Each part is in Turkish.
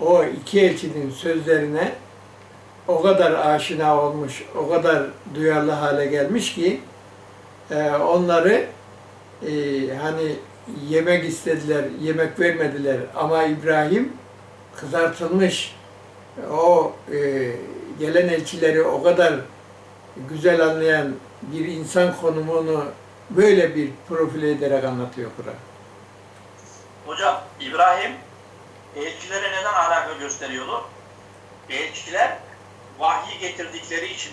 o iki elçinin sözlerine o kadar aşina olmuş, o kadar duyarlı hale gelmiş ki e, onları e, hani yemek istediler, yemek vermediler ama İbrahim kızartılmış o e, gelen elçileri o kadar güzel anlayan bir insan konumunu böyle bir profile ederek anlatıyor Kur'an. Hocam İbrahim elçilere neden alaka gösteriyordu? Elçiler vahyi getirdikleri için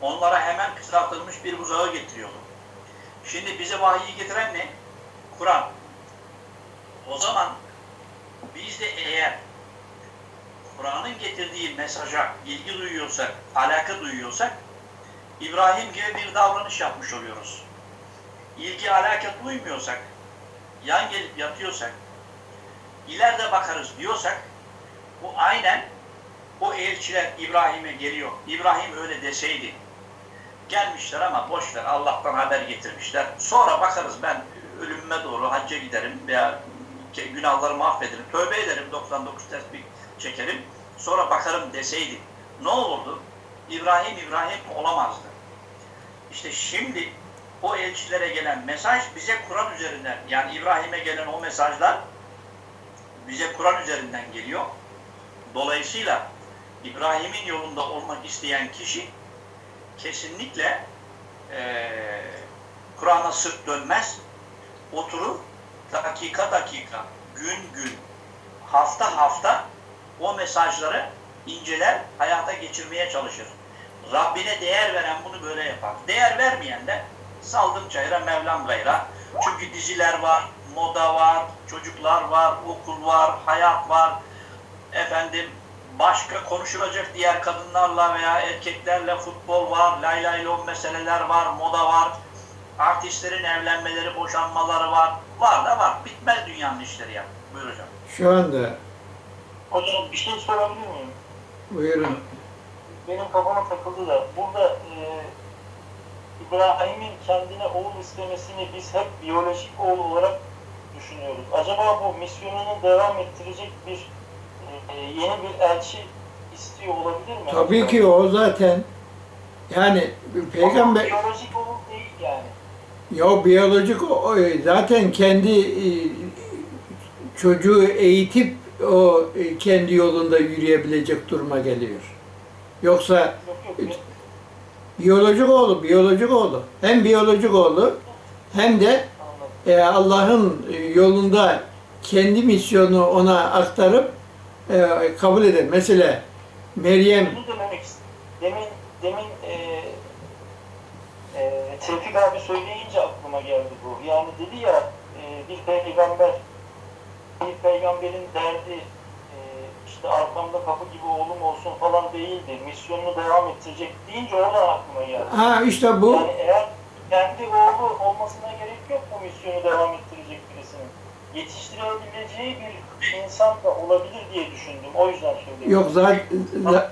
onlara hemen kısaltılmış bir buzağı getiriyordu. Şimdi bize vahyi getiren ne? Kur'an. O zaman biz de eğer Kur'an'ın getirdiği mesaja ilgi duyuyorsak, alaka duyuyorsak İbrahim gibi bir davranış yapmış oluyoruz. İlgi alaka duymuyorsak, yan gelip yatıyorsak, ileride bakarız diyorsak, bu aynen o elçiler İbrahim'e geliyor. İbrahim öyle deseydi. Gelmişler ama boş Allah'tan haber getirmişler. Sonra bakarız ben ölümüme doğru hacca giderim veya günahlarımı affederim. Tövbe ederim 99 tesbih çekerim. Sonra bakarım deseydi. Ne olurdu? İbrahim İbrahim olamazdı. İşte şimdi o elçilere gelen mesaj bize Kur'an üzerinden yani İbrahim'e gelen o mesajlar bize Kur'an üzerinden geliyor. Dolayısıyla İbrahim'in yolunda olmak isteyen kişi kesinlikle eee Kur'an'a sırt dönmez. Oturur dakika dakika, gün gün, hafta hafta o mesajları inceler, hayata geçirmeye çalışır. Rabbine değer veren bunu böyle yapar. Değer vermeyen de saldım çayıra Mevlam gayra. Çünkü diziler var, moda var, çocuklar var, okul var, hayat var. Efendim başka konuşulacak diğer kadınlarla veya erkeklerle futbol var, lay lay lom meseleler var, moda var. Artistlerin evlenmeleri, boşanmaları var. Var da var. Bitmez dünyanın işleri ya. Buyur hocam. Şu anda Hocam bir şey sorabilir miyim? buyurun Benim kafama takıldı da burada e, İbrahim'in kendine oğul istemesini biz hep biyolojik oğul olarak düşünüyoruz. Acaba bu misyonunu devam ettirecek bir e, yeni bir elçi istiyor olabilir mi? tabii ki o zaten yani peygamber Ama biyolojik oğul değil yani. Ya biyolojik zaten kendi e, çocuğu eğitip o e, kendi yolunda yürüyebilecek duruma geliyor. Yoksa Yok yok. bi- biyolojik oğlu, biyolojik oğlu. Hem biyolojik oğlu hem de. E, Allah'ın yolunda kendi misyonunu ona aktarıp e, kabul eder. Mesela Meryem. Demin, demin e, e, Tevfik abi söyleyince aklıma geldi bu. Yani dedi ya e, bir peygamber bir peygamberin derdi e, işte arkamda kapı gibi oğlum olsun falan değildi. Misyonunu devam ettirecek deyince oradan aklıma geldi. ha işte bu Yani eğer kendi oğlu olmasına gerek yok bu misyonu devam ettirecek birisinin. Yetiştirebileceği bir insan da olabilir diye düşündüm. O yüzden söyledim. yok zaten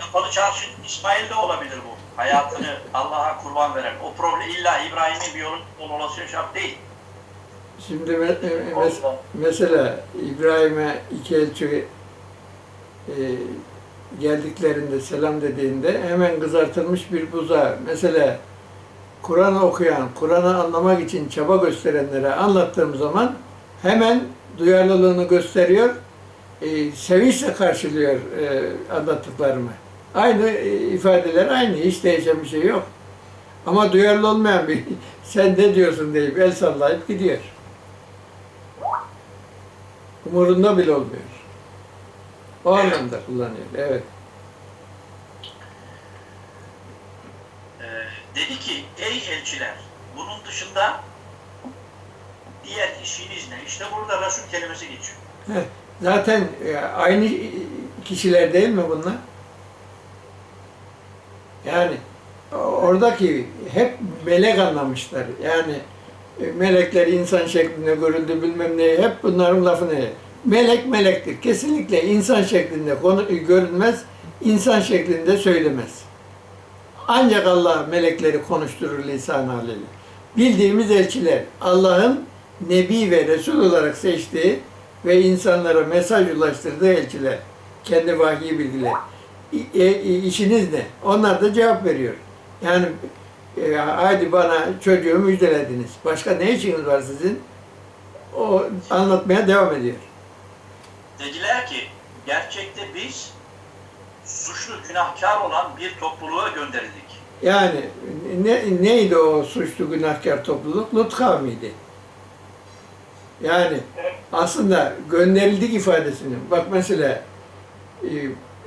Kapalı çarşı İsmail de olabilir bu. Hayatını Allah'a kurban veren. O problem illa İbrahim'in biyolojik olması şart değil. şimdi me- e, mes-. Mesela İbrahim'e iki elçi e, geldiklerinde selam dediğinde hemen kızartılmış bir buza mesela Kur'an okuyan, Kur'an'ı anlamak için çaba gösterenlere anlattığım zaman hemen duyarlılığını gösteriyor, e, sevinçle karşılıyor e, anlattıklarımı. Aynı e, ifadeler aynı, hiç değişen bir şey yok. Ama duyarlı olmayan bir sen ne diyorsun deyip el sallayıp gidiyor. Umurunda bile olmuyor. O anlamda kullanıyor. Evet. Ee, dedi ki ey elçiler bunun dışında diğer işiniz ne? İşte burada Resul kelimesi geçiyor. Zaten e, aynı kişiler değil mi bunlar? Yani oradaki hep melek anlamışlar. Yani e, melekler insan şeklinde görüldü bilmem ne hep bunların lafını. Melek melektir. Kesinlikle insan şeklinde konu, görünmez, insan şeklinde söylemez. Ancak Allah melekleri konuşturur lisan haliyle. Bildiğimiz elçiler Allah'ın Nebi ve Resul olarak seçtiği ve insanlara mesaj ulaştırdığı elçiler. kendi vahiy bilgileri. İ- e, işiniz ne? Onlar da cevap veriyor. Yani e, hadi bana çocuğu müjdelediniz. Başka ne işiniz var sizin? O anlatmaya devam ediyor. Dediler ki gerçekte biz suçlu günahkar olan bir topluluğa gönderildik. Yani ne, neydi o suçlu günahkar topluluk? Lut kavmiydi. Yani aslında gönderildik ifadesini. Bak mesela e,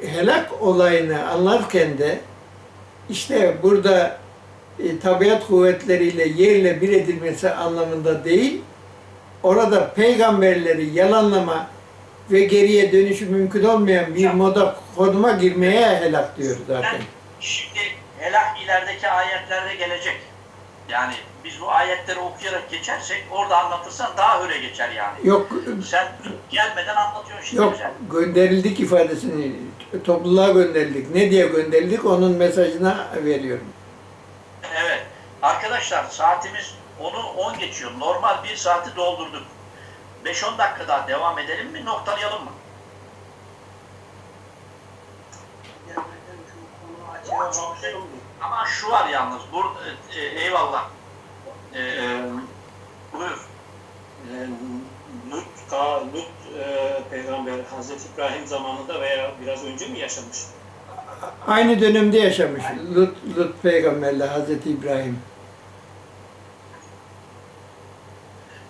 helak olayını anlarken de işte burada e, tabiat kuvvetleriyle yerle bir edilmesi anlamında değil, orada peygamberleri yalanlama ve geriye dönüşü mümkün olmayan bir moda konuma girmeye helak diyor zaten. Şimdi helak ilerideki ayetlerde gelecek. Yani biz bu ayetleri okuyarak geçersek orada anlatırsan daha öyle geçer yani. Yok Sen gelmeden anlatıyorsun şimdi Yok, bize. gönderildik ifadesini topluluğa gönderildik. Ne diye gönderildik onun mesajına veriyorum. Evet. Arkadaşlar saatimiz onu 10 geçiyor. Normal bir saati doldurduk. 5-10 dakika daha devam edelim mi? Noktalayalım mı? Ama şu var yalnız. Burada, e, eyvallah. E, Ee, buyur. e, Lut, Ka, Lut e, peygamber Hazreti İbrahim zamanında veya biraz önce mi yaşamış? Aynı dönemde yaşamış Lut, Lut peygamberle Hazreti İbrahim.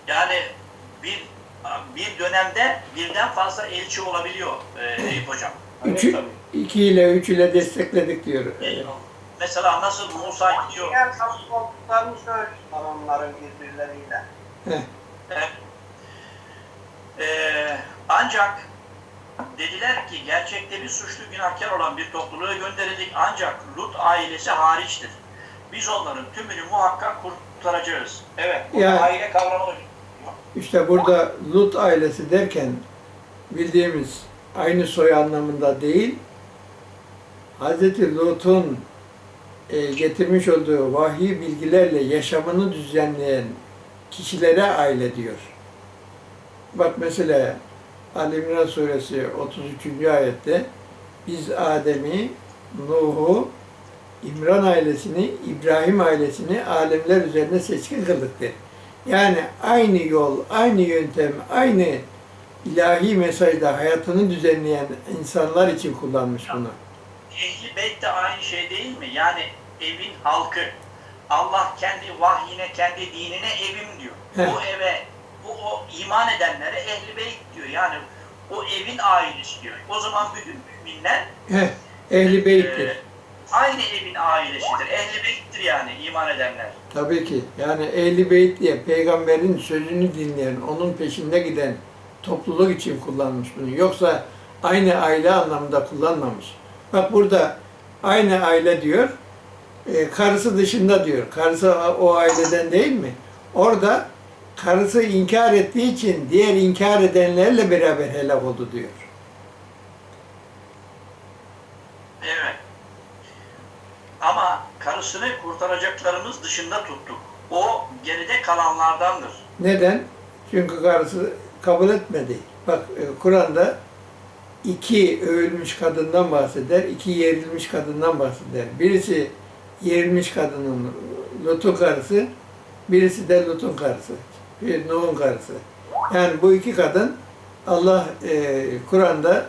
Yani bir bir dönemde birden fazla elçi olabiliyor e, Eyüp Hocam. Evet, Üçü, tabii. iki ile üç ile destekledik diyor. Mesela nasıl Musa gidiyor? Diğer kasıp olduklarını söylüyorlar onların birbirleriyle. Evet. Ee, ancak dediler ki gerçekte bir suçlu günahkar olan bir topluluğa gönderildik ancak Lut ailesi hariçtir. Biz onların tümünü muhakkak kurtaracağız. Evet, bu Yani- aile kavramı İşte burada Lut ailesi derken bildiğimiz aynı soy anlamında değil, Hazreti Lut'un e, getirmiş olduğu vahiy bilgilerle yaşamını düzenleyen kişilere aile diyor. Bak mesela Ali İmran suresi 33. ayette biz Adem'i, Nuh'u, İmran ailesini, İbrahim ailesini alemler üzerine seçkin kıldık der. Yani aynı yol, aynı yöntem, aynı ilahi mesajda hayatını düzenleyen insanlar için kullanmış bunu. Ehli Beyt de aynı şey değil mi? Yani evin halkı. Allah kendi vahyine, kendi dinine evim diyor. Heh. Bu eve, bu o iman edenlere ehli beyt diyor. Yani o evin ailesi diyor. O zaman bütün müminler Heh, ehli beyttir. e, aynı evin ailesidir. Ehli beyttir yani iman edenler. Tabii ki. Yani ehli beyt diye peygamberin sözünü dinleyen, onun peşinde giden topluluk için kullanmış bunu. Yoksa aynı aile anlamında kullanmamış. Bak burada aynı aile diyor, e, karısı dışında diyor. Karısı o aileden değil mi? Orada karısı inkar ettiği için diğer inkar edenlerle beraber helak oldu diyor. Evet. Ama karısını kurtaracaklarımız dışında tuttuk. O geride kalanlardandır. Neden? Çünkü karısı kabul etmedi. Bak e, Kur'an'da iki övülmüş kadından bahseder, iki yerilmiş kadından bahseder. Birisi yerilmiş kadının Lut'un karısı, birisi de Lut'un karısı, bir Nuh'un karısı. Yani bu iki kadın Allah e, Kur'an'da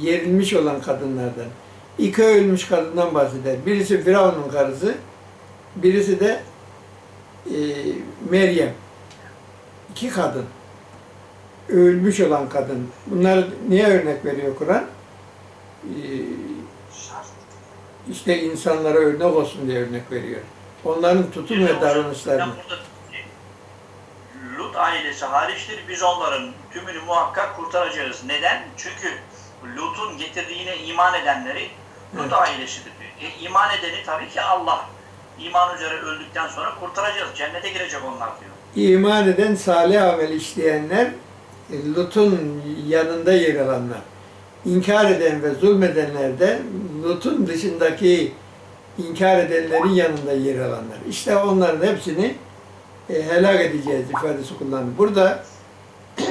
yerilmiş olan kadınlardan. İki övülmüş kadından bahseder. Birisi Firavun'un karısı, birisi de e, Meryem. İki kadın. Ölmüş olan kadın. Bunlar niye örnek veriyor Kur'an? Ee, işte insanlara örnek olsun diye örnek veriyor. Onların tutum ve davranışlarını. Lut ailesi hariçtir. Biz onların tümünü muhakkak kurtaracağız. Neden? Çünkü Lut'un getirdiğine iman edenleri Lut Evet. ailesidir. E, iman edeni tabii ki Allah. İman üzere öldükten sonra kurtaracağız. Cennete girecek onlar diyor. İman eden, salih amel işleyenler, Lut'un yanında yer alanlar. İnkar eden ve zulmedenler de Lut'un dışındaki inkar edenlerin yanında yer alanlar. İşte onların hepsini e, helak edeceğiz ifadesi kullanılıyor. Burada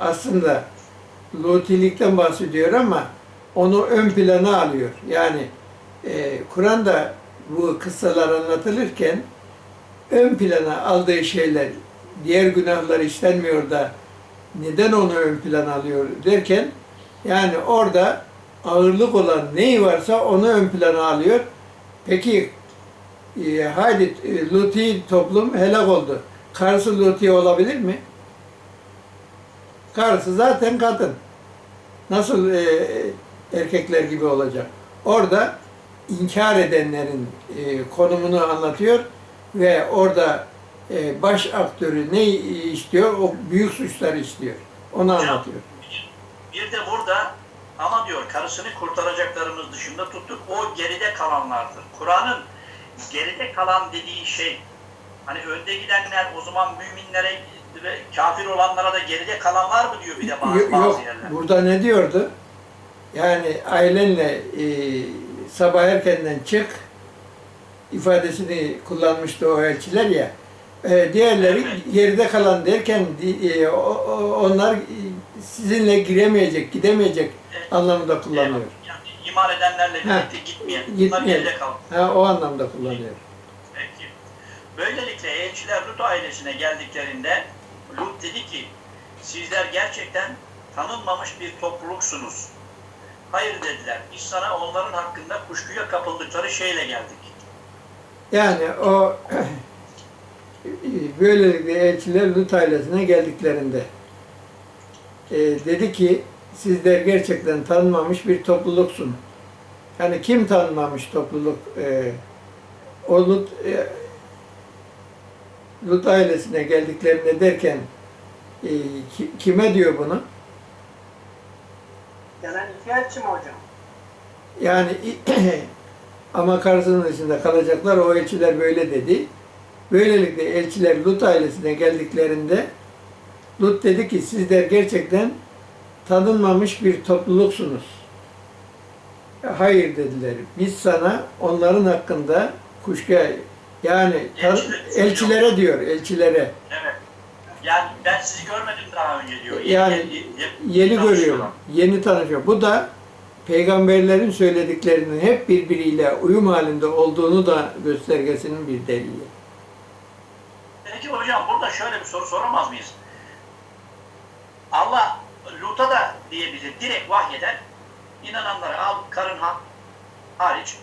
aslında Lutilikten bahsediyor ama onu ön plana alıyor. Yani e, Kur'an'da bu kıssalar anlatılırken ön plana aldığı şeyler diğer günahlar işlenmiyor da neden onu ön plana alıyor derken yani orada ağırlık olan neyi varsa onu ön plana alıyor. Peki e, haydi e, Luti toplum helak oldu. Karısı Luti olabilir mi? Karısı zaten kadın. Nasıl e, erkekler gibi olacak? Orada inkar edenlerin e, konumunu anlatıyor ve orada e, baş aktörü ne istiyor? O büyük suçları istiyor. Onu Hocam, anlatıyor. Bir de burada ama diyor karısını kurtaracaklarımız dışında tuttuk. O geride kalanlardır. Kur'an'ın geride kalan dediği şey hani önde gidenler o zaman müminlere ve kafir olanlara da geride kalanlar mı diyor bir de bazı, Yok, bazı yerler. burada ne diyordu? Yani ailenle e, sabah erkenden çık ifadesini kullanmıştı o elçiler ya. E, diğerleri geride kalan derken e, onlar sizinle giremeyecek, gidemeyecek Evet. anlamında kullanıyor. Yani iman edenlerle birlikte gitmeyen, bunlar geride kaldı. Ha, o anlamda kullanıyor. Peki. Böylelikle elçiler Lut ailesine geldiklerinde Lut dedi ki sizler gerçekten tanınmamış bir topluluksunuz. Hayır dediler. Biz sana onların hakkında kuşkuya kapıldıkları şeyle geldik. Yani o böylelikle elçiler Lut ailesine geldiklerinde e, dedi ki sizler gerçekten tanınmamış bir topluluksun. Yani kim tanınmamış topluluk? E, o Lut, e, Lut ailesine geldiklerinde derken e, ki- kime diyor bunu? Gelen iki elçi mi hocam? Yani ama karşısının içinde kalacaklar o elçiler böyle dedi. Böylelikle elçiler Lut ailesine geldiklerinde Lut dedi ki sizler gerçekten tanınmamış bir topluluksunuz. Hayır dediler. Biz sana onların hakkında kuşka yani elçilere diyor, elçilere. Evet. Yani ben sizi görmedim daha önce diyor. Yani Yeni görüyor, yeni tanışıyor. Bu da peygamberlerin söylediklerinin hep birbiriyle uyum halinde olduğunu da göstergesinin bir delili. Hocam burada şöyle bir soru soramaz mıyız? Allah Lut'a da diyebilir, direkt vahyeder. İnananları al, karın ha- hariç,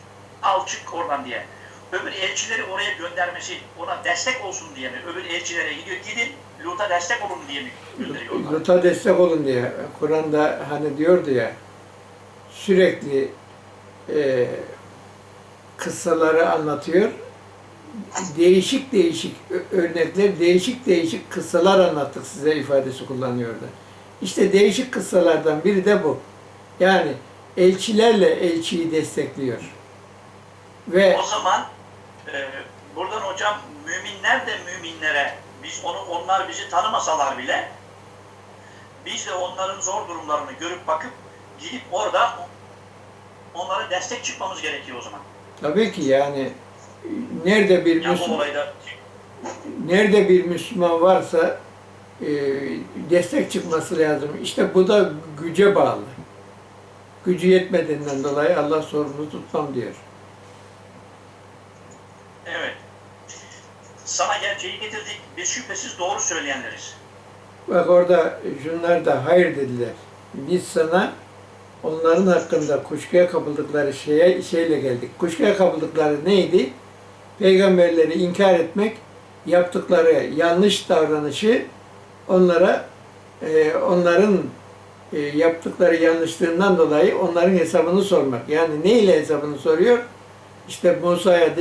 al çık oradan diye. Öbür elçileri oraya göndermesi, ona destek olsun diye mi? Öbür elçilere gidiyor, gidin Lut'a destek olun diye mi gönderiyorlar? Lut'a destek olun diye. Kur'an'da hani diyordu ya sürekli e, kıssaları anlatıyor. Değişik değişik örnekler, değişik değişik kıssalar anlattık size ifadesi kullanıyordu. İşte değişik kıssalardan biri de bu. Yani elçilerle elçiyi destekliyor. Ve O zaman e, buradan hocam müminler de müminlere biz onu onlar bizi tanımasalar bile biz de onların zor durumlarını görüp bakıp gidip orada onlara destek çıkmamız gerekiyor o zaman. tabii ki yani nerede bir Müslüman nerede bir Müslüman varsa e, destek çıkması lazım. İşte bu da güce bağlı. Gücü yetmediğinden dolayı Allah sorumlu tutmam diyor. evet. Sana gerçeği getirdik. Biz şüphesiz doğru söyleyenleriz. Bak orada şunlar da hayır dediler. Biz sana onların hakkında kuşkuya kapıldıkları şeye şeyle geldik. Kuşkuya kapıldıkları neydi? Peygamberleri inkar etmek, yaptıkları yanlış davranışı onlara e, onların e, yaptıkları yanlışlığından dolayı onların hesabını sormak. Yani ne ile hesabını soruyor? İşte Musa'ya, e,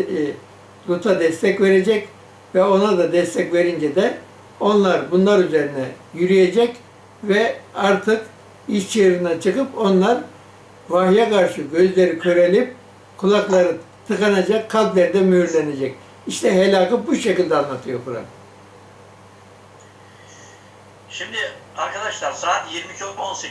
Lut'a destek verecek ve ona da destek verince de onlar bunlar üzerine yürüyecek ve artık iş yerinden çıkıp onlar vahye karşı gözleri körelip kulakları tıkanacak, kalpleri de mühürlenecek. İşte helakı bu şekilde anlatıyor Kur'an. Şimdi arkadaşlar saat 22.18.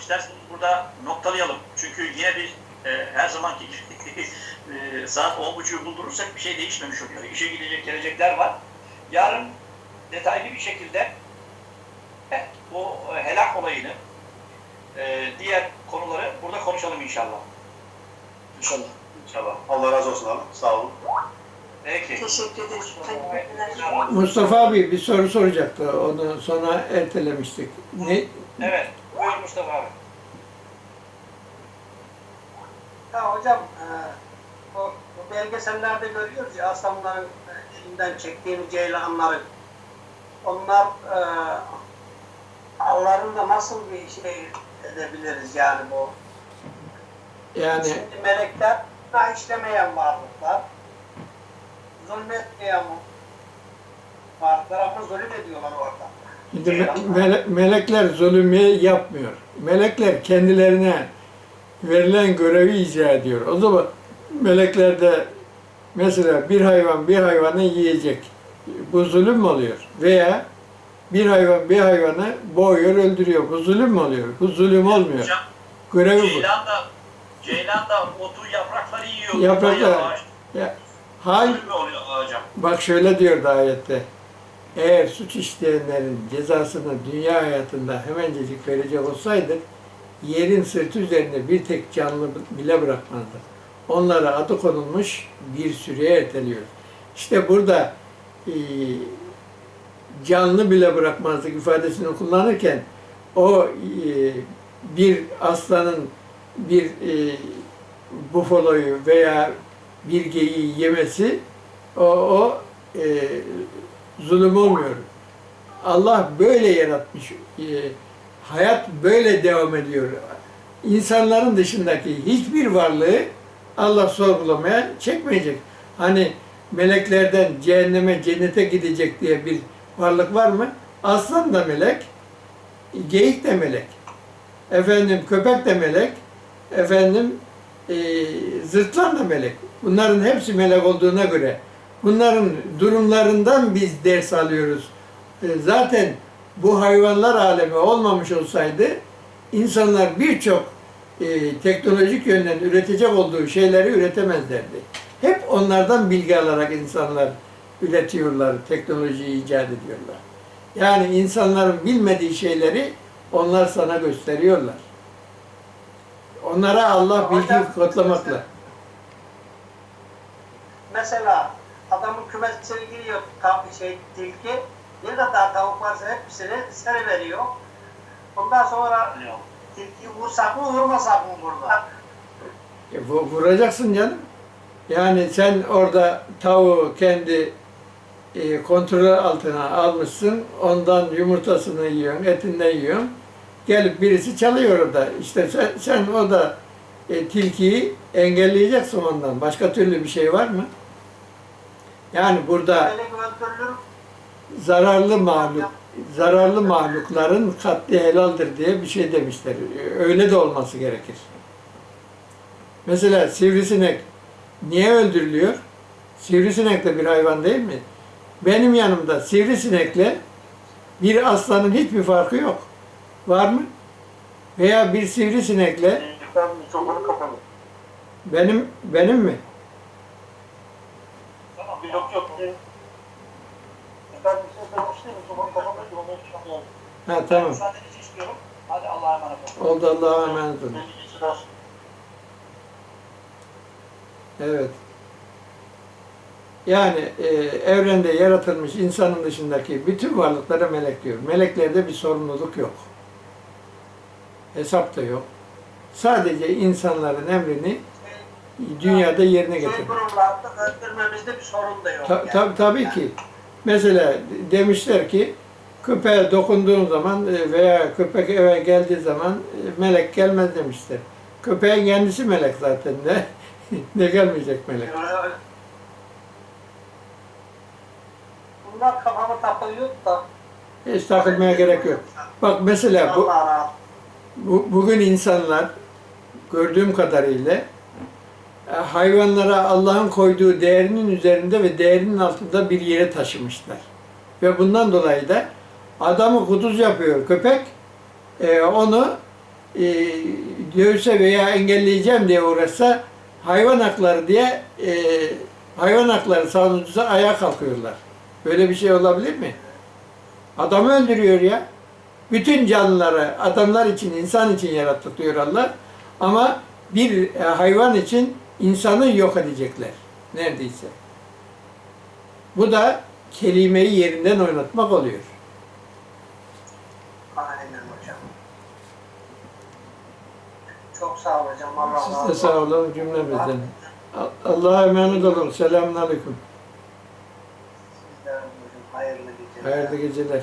İsterseniz burada noktalayalım. Çünkü yine bir e, her zamanki e, saat 10.30'u buldurursak bir şey değişmemiş oluyor. İşe gidecek gelecekler var. Yarın detaylı bir şekilde e, o helak olayını e, diğer konuları burada konuşalım inşallah. İnşallah. İnşallah. Allah razı olsun abi. Sağ olun. Peki. Teşekkür ederiz. Mustafa abi bir soru soracaktı. Onu sonra ertelemiştik. Ne, Evet. Buyur Mustafa abi. Ya hocam e, bu, bu belgesellerde görüyoruz ya aslanların e, elinden çektiğimiz ceylanları. Onlar e, Allah'ın nasıl bir şey edebiliriz yani bu? Yani Şimdi melekler günah işlemeyen varlıklar, zulmetmeyen varlıklar ama zulüm ediyorlar orada. Şimdi me- mele- melekler zulümü yapmıyor. Melekler kendilerine verilen görevi icra ediyor. O zaman meleklerde mesela bir hayvan bir hayvanı yiyecek. Bu zulüm mü oluyor? Veya bir hayvan bir hayvanı boğuyor, öldürüyor. Bu zulüm mü oluyor? Bu zulüm olmuyor. Hocam Görevi bu. Ceylan da da otu yaprakları yiyor. Yapraklar. Ya, hocam? Bak şöyle diyordu ayette. Eğer suç işleyenlerin cezasını dünya hayatında hemencecik verecek olsaydık, yerin sırtı üzerinde bir tek canlı bile bırakmazdık. Onlara adı konulmuş bir süreye erteliyor. İşte burada e, canlı bile bırakmazdık ifadesini kullanırken o e, bir aslanın bir e, bufaloyu veya bir geyiği yemesi o, o e, zulüm olmuyor. Allah böyle yaratmış. E, hayat böyle devam ediyor. İnsanların dışındaki hiçbir varlığı Allah sorgulamaya çekmeyecek. Hani meleklerden cehenneme, cennete gidecek diye bir varlık var mı? Aslan da melek, geyik de melek. Efendim köpek de melek, efendim e, zırtlan da melek. Bunların hepsi melek olduğuna göre bunların durumlarından biz ders alıyoruz. E, zaten bu hayvanlar alemi olmamış olsaydı insanlar birçok e, teknolojik yönden üretecek olduğu şeyleri üretemezlerdi. Hep onlardan bilgi alarak insanlar üretiyorlar, teknolojiyi icat ediyorlar. Yani insanların bilmediği şeyleri onlar sana gösteriyorlar. Onlara Allah bilgi kodlamakla. Mesela adamın kümesine giriyor tav- şey, tilki, ne kadar tavuk varsa hepsini seri veriyor. Ondan sonra tilkiyi vursak mı vurmasak mı burada? E, vu- vuracaksın canım. Yani sen orada tavuğu kendi e, kontrol altına almışsın. Ondan yumurtasını yiyorsun, etinden yiyorsun. Gelip birisi çalıyor orada. İşte sen, sen o da e, tilkiyi engelleyeceksin ondan. Başka türlü bir şey var mı? Yani burada zararlı mahluk zararlı mahlukların katli helaldir diye bir şey demişler. Öyle de olması gerekir. Mesela sivrisinek niye öldürülüyor? Sivrisinek de bir hayvan değil mi? Benim yanımda sivrisinekle bir aslanın hiçbir farkı yok. Var mı? Veya bir sivrisinekle Ben mikrofonu kapalı. benim benim mi? Tamam. Yok yok. bir- şey söylemiştim. Mikrofonu. Onu. Ha tamam. Müsaadenizi istiyorum. Hadi Allah'a emanet olun. Oldu Allah'a emanet olun. Belli geçiler. Evet. Yani e, evrende yaratılmış insanın dışındaki bütün varlıklara melek diyor. Meleklerde bir sorumluluk yok. Hesap da yok. Sadece insanların emrini dünyada yerine getirmek. öldürmemizde bir sorun da yok. Ta, yani. ta- tabii ki. Mesela demişler ki köpeğe dokunduğun zaman e, veya köpek eve geldiği zaman e, melek gelmez demişler. Köpeğin kendisi melek zaten de. ne gelmeyecek melek. Bunlar kafama takılıyor da. Hiç takılmaya gerek yok. Bak mesela bu, bu bugün insanlar gördüğüm kadarıyla e, hayvanlara Allah'ın koyduğu değerinin üzerinde ve değerinin altında bir yere taşımışlar. Ve bundan dolayı da adamı kuduz yapıyor köpek. e, onu e, dövse veya engelleyeceğim diye uğraşsa hayvan hakları diye e, hayvan hakları savunucusu ayağa kalkıyorlar. Böyle bir şey olabilir mi? Adamı öldürüyor ya. Bütün canlıları adamlar için, insan için yarattık diyor Allah. Ama bir e, hayvan için insanı yok edecekler. Neredeyse. Bu da kelimeyi yerinden oynatmak oluyor. Aynen hocam. Çok sağ ol hocam. Allah Siz de sağ olun cümlemizden. Allah'a emanet olun. Selamun aleyküm. Hayırlı geceler. Hayırlı geceler.